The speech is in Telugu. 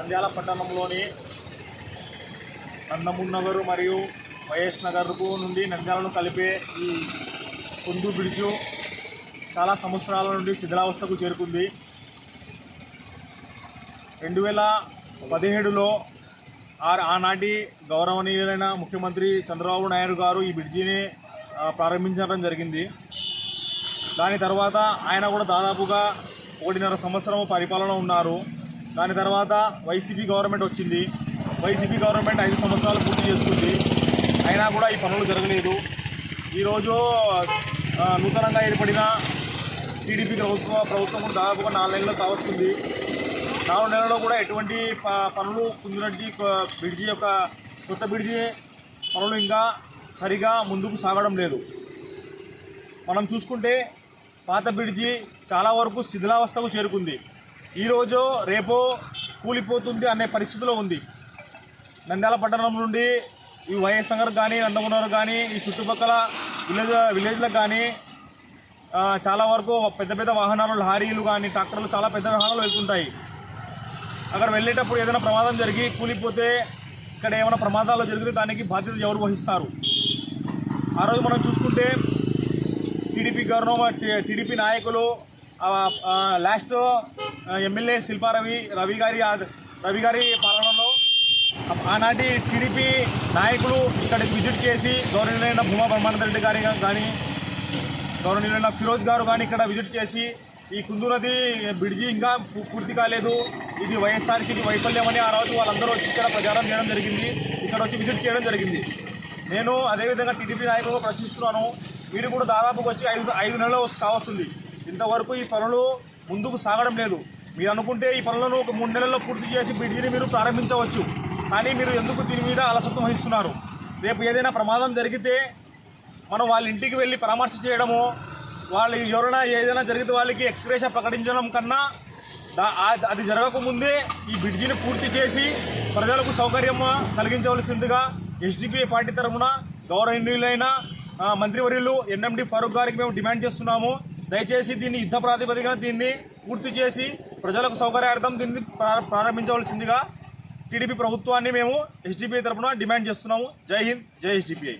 నంద్యాల పట్టణంలోని నందమూర్ నగర్ మరియు వైఎస్ నగర్కు నుండి నంద్యాలను కలిపే ఈ కుందు బ్రిడ్జు చాలా సంవత్సరాల నుండి శిథిలావస్థకు చేరుకుంది. రెండు వేల పదిహేడులో ఆనాటి గౌరవనీయులైన ముఖ్యమంత్రి చంద్రబాబు నాయుడు గారు ఈ బ్రిడ్జిని ప్రారంభించడం జరిగింది. దాని తర్వాత ఆయన కూడా దాదాపుగా ఒకటిన్నర సంవత్సరం పరిపాలన ఉన్నారు. దాని తర్వాత వైసీపీ గవర్నమెంట్ వచ్చింది. వైసీపీ గవర్నమెంట్ ఐదు సంవత్సరాలు పూర్తి చేసుకుంది. అయినా కూడా ఈ పనులు జరగలేదు. ఈరోజు నూతనంగా ఏర్పడిన టీడీపీ ప్రభుత్వ ప్రభుత్వం కూడా దాదాపుగా నాలుగు నెలలు కావస్తుంది. నాలుగు నెలల్లో కూడా ఎటువంటి ప- పనులు కుందునడ్జి బ్రిడ్జి యొక్క కొత్త బ్రిడ్జి పనులు ఇంకా సరిగా ముందుకు సాగడం లేదు. మనం చూసుకుంటే పాత బ్రిడ్జి చాలా వరకు శిథిలావస్థకు చేరుకుంది. ఈరోజు రేపో కూలిపోతుంది అనే పరిస్థితిలో ఉంది. నంద్యాల పట్టణం నుండి ఈ వైఎస్ నగర్ కానీ నందమూనగర్ కానీ ఈ చుట్టుపక్కల విలేజ్ విలేజ్లకు కానీ చాలా వరకు పెద్ద పెద్ద వాహనాలు లారీలు కానీ ట్రాక్టర్లు చాలా పెద్ద వాహనాలు వెళ్తుంటాయి. అక్కడ వెళ్ళేటప్పుడు ఏదైనా ప్రమాదం జరిగి కూలిపోతే ఇక్కడ ఏమైనా ప్రమాదాలు జరిగితే దానికి బాధ్యత ఎవరు వహిస్తారు? ఆ రోజు మనం చూసుకుంటే టీడీపీ గవర్నమెంట్ టీడీపీ నాయకులు లాస్ట్ ఎమ్మెల్యే శిల్పారవి రవి గారి రవి గారి పాలనలో ఆనాటి టీడీపీ నాయకులు ఇక్కడికి విజిట్ చేసి గౌరవనీయులైన భూమా బ్రహ్మానంద రెడ్డి గారి కానీ గౌరవనీయులైన ఫిరోజ్ గారు కానీ ఇక్కడ విజిట్ చేసి ఈ కుందు నది బ్రిడ్జి ఇంకా పూర్తి కాలేదు. ఇది వైఎస్ఆర్సీపీ వైఫల్యం అని ఆ రోజు వాళ్ళందరూ వచ్చి ఇక్కడ ప్రచారం చేయడం జరిగింది. ఇక్కడ వచ్చి విజిట్ చేయడం జరిగింది. నేను అదేవిధంగా టీడీపీ నాయకులుగా ప్రశ్నిస్తున్నాను. మీరు కూడా దాదాపుగా వచ్చి ఐదు ఐదు నెలలు కావస్తుంది. ఇంతవరకు ఈ పనులు ముందుకు సాగడం లేదు. మీరు అనుకుంటే ఈ పనులను ఒక మూడు నెలల్లో పూర్తి చేసి బ్రిడ్జిని మీరు ప్రారంభించవచ్చు. కానీ మీరు ఎందుకు దీని మీద అలసత్వం వహిస్తున్నారు? రేపు ఏదైనా ప్రమాదం జరిగితే మనం వాళ్ళ ఇంటికి వెళ్ళి పరామర్శ చేయడము వాళ్ళు ఎవరైనా ఏదైనా జరిగితే వాళ్ళకి ఎక్స్ప్రెషా ప్రకటించడం కన్నా దా- అది జరగకముందే ఈ బ్రిడ్జిని పూర్తి చేసి ప్రజలకు సౌకర్యం కలిగించవలసిందిగా ఎస్డిపిఐ పార్టీ తరఫున గౌరవనీయులైన మంత్రివర్యులు ఎన్ఎండి ఫారూక్ గారికి మేము డిమాండ్ చేస్తున్నాము. దయచేసి దీన్ని యుద్ధ ప్రాతిపదికన దీన్ని పూర్తి చేసి ప్రజలకు సౌకర్యార్థం దీన్ని ప్రారంభించవలసిందిగా టీడీపీ ప్రభుత్వాన్ని మేము ఎస్డిపిఐ తరఫున డిమాండ్ చేస్తున్నాము. జై హింద్ జై ఎస్డిపిఐ